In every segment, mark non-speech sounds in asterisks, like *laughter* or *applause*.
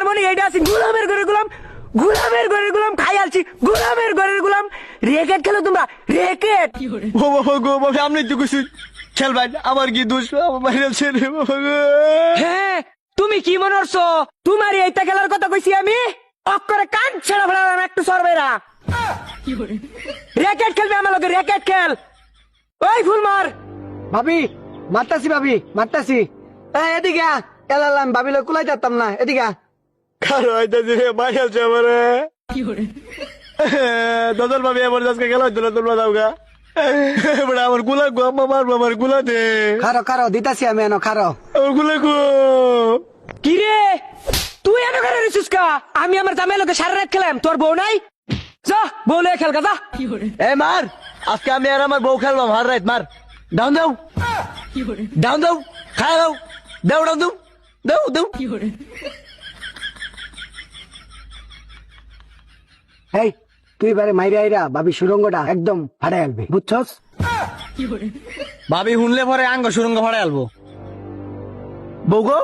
আমার মনে এইটা আছে গুলামের ঘরের গুলাম গুলামের ঘরের গুলাম খাই আলছি গুলামের ঘরের গুলাম। রেকেট খেলো তোমরা রেকেট। ও বাবা গো বাবা আপনি তো কিছু খেলবেন আমার কি দোষ আমার বাইরে ছেড়ে বাবা গো। হ্যাঁ তুমি কি মনে করছ? তোমার এইটা খেলার কথা কইছি আমি? অক্ষরে কান ছেড়া ফেলাম একটু সরবেরা রেকেট খেলবে আমার লোকে রেকেট খেল। ওই ফুল মার। ভাবি মারতাছি ভাবি মারতাছি। এই, এদিকে আ। এলালাম ভাবি লোক কুলাই যাতাম না এদিকে আ। কারও আইতাছি রে মাইয়ালছে আমারে। *laughs* দাদার ভাবি আমার আজকে গেল হইতো না তোমরা দাও গা। *laughs* এবারে আমারগুলা গো আম্মা মারবো আমারগুলা দে। খারো খারো দিতাছি আমি এনো খারো। আমারগুলা গো। কি রে? তুই এত করে রেছিস কা? আমি আমার জামাই লোকে সারা রাত খেলাম তোর বউ নাই? যা বউ লয়ে খেল গা যা। এ মার। আজকে আমি আর আমার বউ খেলবাম হার রাত মার। ডাউন দাও। ডাউন দাও খায় দাও। দাও ডাউন দাও। দাও দাও। এই তুই বারে মাইরে আইরা ভাবি সুরঙ্গটা একদম ফাড়াই আলবি বুঝছস? ভাবি শুনলে পরে আঙ্গ সুরঙ্গ ভাড়া আলবো। বউ গো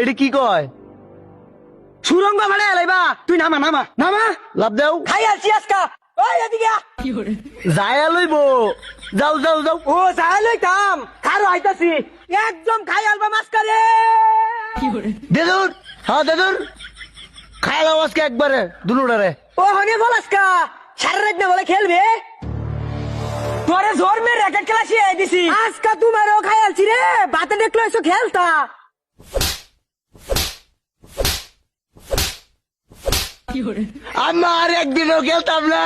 এটি কি কয়? সুরঙ্গ ভাড়া এলাইবা তুই নামা নামা নামা। লাভ দাও। খাই আলছি আজকা। ওই এদিকে আ। যায় লইব যাও যাও যাও। ও যাই লইতাম খারো আইতাছি। একদম খাই আলবা মাছ করে? দেদুর হ্যাঁ দেদুর। আজকে একবারে দুলুডারে ও হনে বলাসকা সারা রাত না বলে খেলবে? তোরে জোর মে র্যাকেট খেলা শিয়ে দিছি। আজকা তোমারও ও আলছি রে বাতে দেখল এসো খেলতা। আমার একদিনও খেলতাম না।